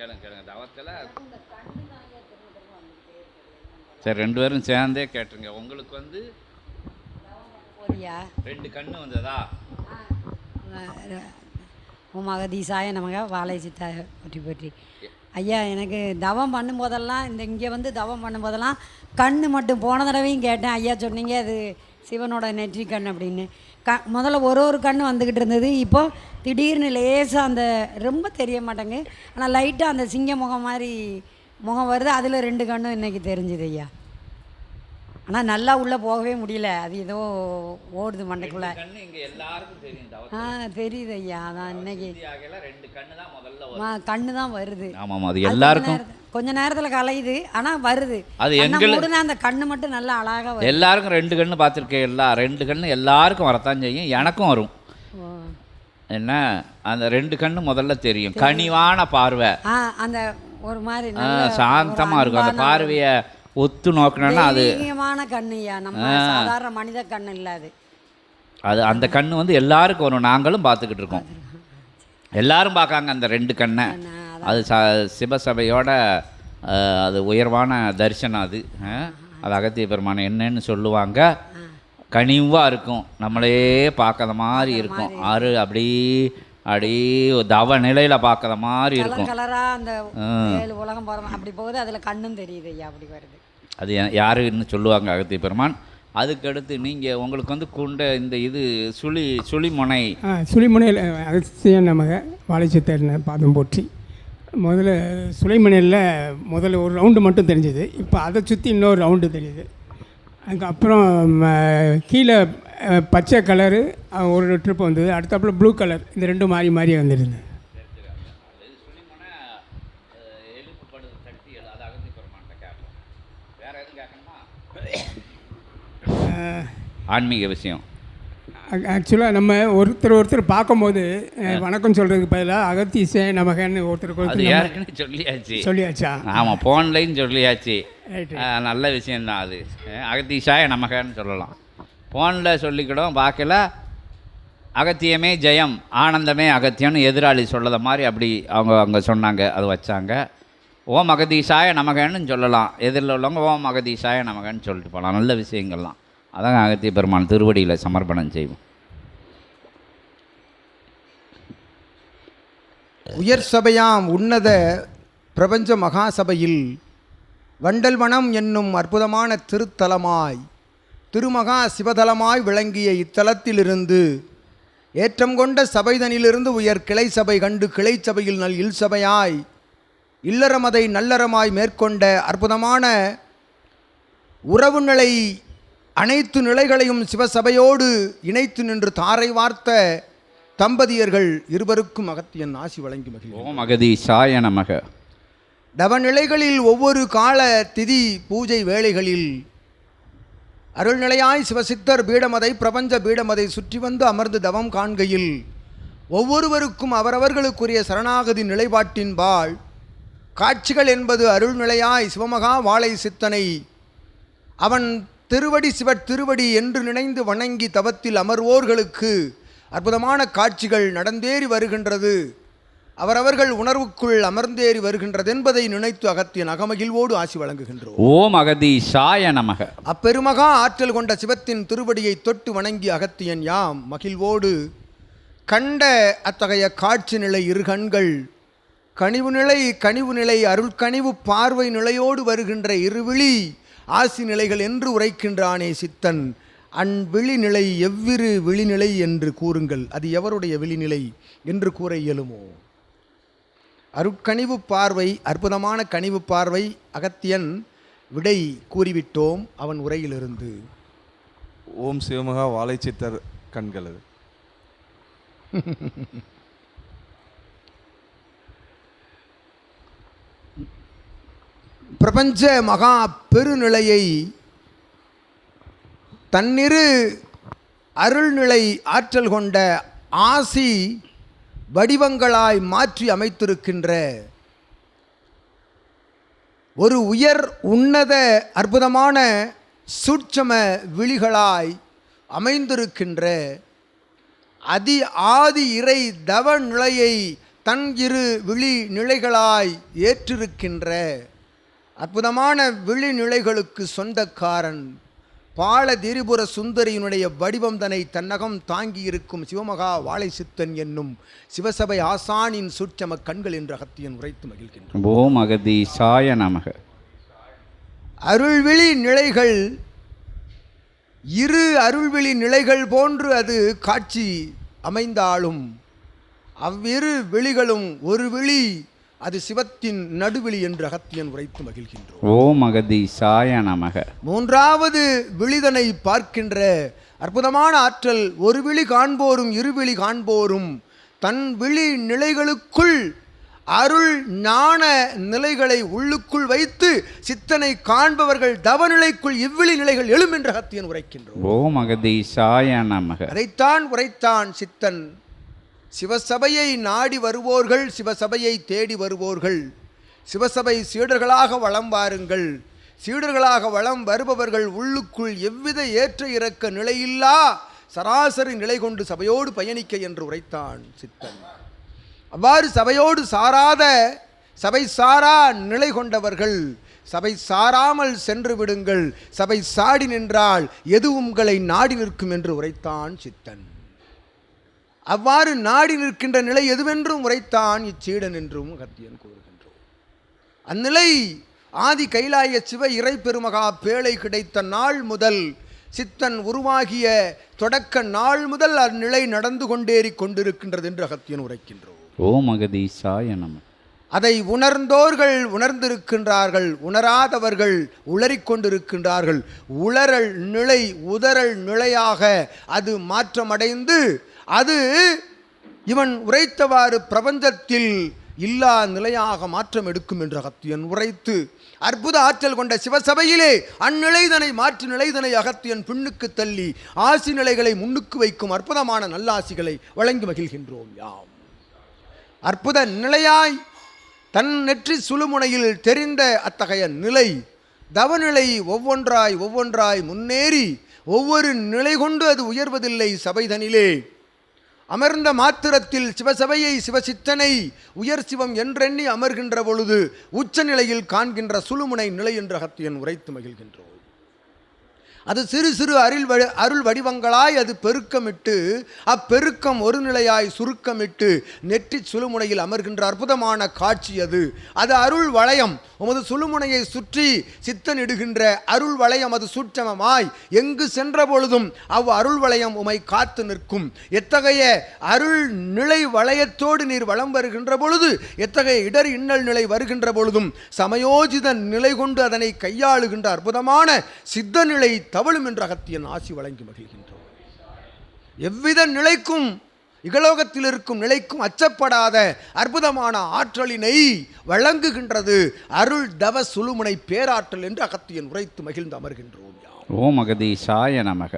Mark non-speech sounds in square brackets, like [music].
கேளுங்க கேளுங்க. தவத்தில் சரி ரெண்டு பேரும் சேர்ந்தே கேட்டுருங்க. உங்களுக்கு வந்து ரெண்டு கண்ணு வந்ததா? உமகதீசாய நமக வாழை சித்தாய போற்றி போற்றி. ஐயா எனக்கு தவம் பண்ணும்போதெல்லாம் இந்த இங்கே வந்து தவம் பண்ணும்போதெல்லாம் கண்ணு மட்டும் போன தடவையும் கேட்டேன். ஐயா சொன்னீங்க அது சிவனோட நெற்றி கண் அப்படின்னு. க முதல்ல ஒரு ஒரு கண்ணு வந்துக்கிட்டு இருந்தது. இப்போ திடீர்னு லேசாக அந்த ரொம்ப தெரிய மாட்டேங்க ஆனால் லைட்டாக அந்த சிங்க முகம் மாதிரி முகம் வருது. அதில் ரெண்டு கண்ணும் இன்னைக்கு தெரிஞ்சுது ஐயா. ஆனால் நல்லா உள்ளே போகவே முடியல. அது ஏதோ ஓடுது மண்டைக்குள்ளே. கண்ணு இங்க எல்லாருக்கும் தெரியும். தவத்தில் ஆ தெரியுது ஐயா. அதான் இன்னைக்கு கண்ணு தான் வருது. ஆமாம் அது எல்லாருக்கும் கொஞ்ச நேரத்தில் கலையுது ஆனால் வருது. அது கண்ணை எங்களு- மூடுனா அந்த கண்ணு மட்டும் நல்லா அழகாக எல்லாருக்கும் ரெண்டு கண்ணு பார்த்துருக்கேன் எல்லா ரெண்டு கண்ணு எல்லாருக்கும் வரத்தான் செய்யும் எனக்கும் வரும். என்ன? அந்த ரெண்டு கண்ணு முதல்ல தெரியும். கனிவான பார்வை. அந்த ஒரு மாதிரி ஆ, நல்ல சாந்தமா ஒரு இருக்கும். அந்த பார்வையை ஒத்து நோக்கினா அது கண்ணுயா நம்ம சாதாரண மனித கண்ணு இல்ல அது. அந்த கண்ணு வந்து எல்லாருக்கும் வரும். நாங்களும் பார்த்துக்கிட்டு இருக்கோம். எல்லாரும் பார்க்காங்க அந்த ரெண்டு கண்ணை. அது ச சிவசபையோட அது உயர்வான தரிசனம் அது? அது அகத்திய பெருமான் என்னன்னு சொல்லுவாங்க. கனிவாக இருக்கும். நம்மளே பார்க்காத மாதிரி இருக்கும். ஆறு அப்படி அப்படி தவ நிலையில் பார்க்காத மாதிரி இருக்கும். கலரா அந்த ஏழு உலகம் போகிறோம் அப்படி போகுது. அதுல கண்ணும் தெரியுது ஐயா அப்படி வருது. அது யாருன்னு சொல்லுவாங்க அகத்திய பெருமான். அதுக்கடுத்து நீங்கள் உங்களுக்கு வந்து குண்ட இந்த இது சுழி சுழிமுனை. சுழிமுனையில் அதிசயம் நமக வாழைச்சித்தர்னு பாதம் போற்றி. முதல்ல சுலைமணியில் முதல்ல ஒரு ரவுண்டு மட்டும் தெரிஞ்சுது. இப்போ அதை சுற்றி இன்னொரு ரவுண்டு தெரியுது. அதுக்கப்புறம் கீழே பச்சை கலரு ஒரு ட்ரிப் வந்தது. அடுத்தாப்புல ப்ளூ கலர் இந்த ரெண்டும் மாறி மாறி வந்துருந்தது. ஆன்மீக விஷயம். ஆக்சுவலாக நம்ம ஒருத்தர் ஒருத்தர் பார்க்கும்போது வணக்கம் சொல்கிறதுக்கு பதிலாக அகத்தீசே நமகன்னு ஒருத்தருக்கு ஒருத்தர் ஏற்கனவே சொல்லியாச்சு. சொல்லியாச்சா? ஆமாம் ஃபோன்லையும் சொல்லியாச்சு. நல்ல விஷயந்தான் அது. அஹ் அகத்தீசாய நமகன்னு சொல்லலாம். ஃபோனில் சொல்லிக்கிடும் பார்க்கல. அகத்தியமே ஜெயம் ஆனந்தமே அகத்தியம்னு எதிராளி சொல்லத மாதிரி அப்படி அவங்க அவங்க சொன்னாங்க அது வச்சாங்க. ஓம் அகதீசாய நமகன்னு சொல்லலாம். எதிரில் உள்ளவங்க ஓம் அகதீசாய நமகன்னு சொல்லிட்டு போகலாம் நல்ல விஷயங்கள்லாம். அதான் அகத்திய பெருமான் திருவடியில் சமர்ப்பணம் செய்வோம். உயர் சபையாம் உன்னத பிரபஞ்ச மகாசபையில் வண்டல்வனம் என்னும் அற்புதமான திருத்தலமாய் திருமகா சிவதலமாய் விளங்கிய இத்தலத்திலிருந்து ஏற்றம் கொண்ட சபைதனிலிருந்து உயர் கிளை சபை கண்டு கிளை சபையில் நல் இல் சபையாய் இல்லறமதை நல்லறமாய் மேற்கொண்ட அற்புதமான உறவு நிலை அனைத்து நிலைகளையும் சிவசபையோடு இணைத்து நின்று தாரை வார்த்த தம்பதியர்கள் இருவருக்கும் அகத்தியன் ஆசி வழங்கி மகிழ்வோம் ஓம் நமக. தவநிலைகளில் ஒவ்வொரு கால திதி பூஜை வேளைகளில் அருள்நிலையாய் சிவசித்தர் பீடமதை பிரபஞ்ச பீடமதை சுற்றி வந்து அமர்ந்து தவம் காண்கையில் ஒவ்வொருவருக்கும் அவரவர்களுக்குரிய சரணாகதி நிலைப்பாட்டின்பால் காட்சிகள் என்பது அருள்நிலையாய் சிவமகா வாழை சித்தனை அவன் திருவடி சிவட் திருவடி என்று நினைந்து வணங்கி தவத்தில் அமர்வோர்களுக்கு அற்புதமான காட்சிகள் நடந்தேறி வருகின்றது. அவரவர்கள் உணர்வுக்குள் அமர்ந்தேறி வருகின்றது என்பதை நினைத்து அகத்தியன் அகமகிழ்வோடு ஆசி வழங்குகின்றோம். ஓம் அகதீசாய நமக. அப்பெருமகா ஆற்றல் கொண்ட சிவத்தின் திருவடியை தொட்டு வணங்கி அகத்தியன் யாம் மகிழ்வோடு கண்ட அத்தகைய காட்சி நிலை இரு கண்கள். கனிவு நிலை கனிவு நிலை அருள்கனிவு பார்வை நிலையோடு வருகின்ற இருவிழி. ஆசி நிலைகள் என்று உரைக்கின்றானே சித்தன். அன்விழி நிலை எவ்விரு விழிநிலை என்று கூறுங்கள். அது எவருடைய விழிநிலை என்று கூற இயலுமோ? அருட்கனிவு பார்வை அற்புதமான கனிவு பார்வை அகத்தியன் விடை கூறிவிட்டோம் அவன் உரையிலிருந்து. ஓம் சிவமகா வாழைச்சித்தர் கண்கள் [laughs] பிரபஞ்ச மகா பெருநிலையை தன்னிரு அருள்நிலை ஆற்றல் கொண்ட ஆசி வடிவங்களாய் மாற்றி அமைத்திருக்கின்ற ஒரு உயர் உன்னத அற்புதமான சூட்சம விழிகளாய் அமைந்திருக்கின்ற அதி ஆதி இறை தவ நிலையை தன் இரு விழி நிலைகளாய் ஏற்றிருக்கின்ற அற்புதமான விழி நிலைகளுக்கு சொந்தக்காரன் பால திரிபுர சுந்தரியினுடைய வடிவம் தன்னை தன்னகம் தாங்கி இருக்கும் சிவமகா வாழை சித்தன் என்னும் சிவசபை ஆசானின் சூட்சம கண்கள் என்ற அகத்தியன் உரைத்து மகிழ்கின்றான். ஓம் அகதீசாய நமக. அருள்விழி நிலைகள் இரு அருள்விழி நிலைகள் போன்று அது காட்சி அமைந்தாலும் அவ்விரு விழிகளும் ஒரு விழி அது சிவத்தின் நடுவிழி என்று அகத்தியன் உரைத்து மகிழ்கின்றோம். ஓம் அகதீசாய நமக. மூன்றாவது விழிதனை பார்க்கின்ற அற்புதமான ஆற்றல் ஒரு விழி காண்போரும் இருவிழி காண்போரும் தன் விழி நிலைகளுக்குள் அருள் ஞான நிலைகளை உள்ளுக்குள் வைத்து சித்தனை காண்பவர்கள் தவநிலைக்குள் இவ்விழி நிலைகள் எழும் என்ற அகத்தியன் உரைக்கின்றோம். ஓம் அகதீசாய நமக. அதைத்தான் உரைத்தான் சித்தன் சிவசபையை நாடி வருவோர்கள் சிவசபையை தேடி வருவோர்கள். சிவசபை சீடர்களாக வலம் வாருங்கள். சீடர்களாக வளம் வருபவர்கள் உள்ளுக்குள் எவ்வித ஏற்ற இறக்க நிலையில்லா சராசரி நிலை கொண்டு சபையோடு பயணிக்க என்று உரைத்தான் சித்தன். அவ்வாறு சபையோடு சாராத சபை சாரா நிலை கொண்டவர்கள் சபை சாராமல் சென்று விடுங்கள் சபை சாடி நின்றால் எது உங்களை நாடி நிற்கும் என்று உரைத்தான் சித்தன். அவ்வாறு நாடி நிற்கின்ற நிலை எதுவென்றும் உரைத்தான் இச்சீடன் என்றும் அகத்தியன் கூறுகின்றோம். அந்நிலை ஆதி கைலாய சிவ இறை பெருமகா பேழை கிடைத்த நாள் முதல் சித்தன் உருவாகிய தொடக்க நாள் முதல் அந்நிலை நடந்து கொண்டேறி கொண்டிருக்கின்றது என்று அகத்தியன் உரைக்கின்றோம். ஓம் அகதீசாய நமக அதை உணர்ந்தோர்கள் உணர்ந்திருக்கின்றார்கள் உணராதவர்கள் உளறிக் கொண்டிருக்கின்றார்கள். உளறல் நிலை உதறல் நிலையாக அது மாற்றமடைந்து அது இவன் உரைத்தவாறு பிரபஞ்சத்தில் இல்லா நிலையாக மாற்றம் எடுக்கும் என்று அகத்தியன் உரைத்து அற்புத ஆற்றல் கொண்ட சிவசபையிலே அந்நிலைதனை மாற்று நிலைதனை அகத்தியன் பின்னுக்கு தள்ளி ஆசி நிலைகளை முன்னுக்கு வைக்கும் அற்புதமான நல்லாசிகளை வழங்கி மகிழ்கின்றோம் யாம். அற்புத நிலையாய் தன் நெற்றி சுழுமுனையில் தெரிந்த அத்தகைய நிலை தவநிலை ஒவ்வொன்றாய் ஒவ்வொன்றாய் முன்னேறி ஒவ்வொரு நிலை கொண்டு அது உயர்வதில்லை சபைதனிலே. அமர்ந்த மாத்திரத்தில் சிவசபையை சிவசித்தனை உயர் சிவம் என்றெண்ணி அமர்கின்ற பொழுது உச்சநிலையில் காண்கின்ற சுழுமுனை நிலை என்ற அகத்தியன் உரைத்து மகிழ்கின்றோம். அது சிறு சிறு அருள் வடி அருள் வடிவங்களாய் அது பெருக்கமிட்டு அப்பெருக்கம் ஒரு நிலையாய் சுருக்கமிட்டு நெற்றி சுழுமுனையில் அமர்கின்ற அற்புதமான காட்சி அது. அது அருள் வளையம். உமது சுழுமுனையை சுற்றி சித்தனிடுகின்ற அருள் வளையம் அது சூட்சமமாய் எங்கு சென்ற பொழுதும் அவ் அருள் வளையம் உமை காத்து நிற்கும். எத்தகைய அருள் நிலை வளையத்தோடு நீர் வளம் வருகின்ற பொழுது எத்தகைய இடர் இன்னல் நிலை வருகின்ற பொழுதும் சமயோஜித நிலை கொண்டு அதனை கையாளுகின்ற அற்புதமான சித்த நிலை தவழும் என்ற அகத்தியன் ஆசி வழங்கி மகிழ்கின்றோம். எவ்வித நிலைக்கும் இகலோகத்தில் இருக்கும் நிலைக்கும் அச்சப்படாத அற்புதமான ஆற்றலினை வழங்குகின்றது அருள் தவ சுழுமுனை பேராற்றல் என்று அகத்தியன் உரைத்து மகிழ்ந்து அமர்கின்றோம் ஓம் அகதீசாய நமக.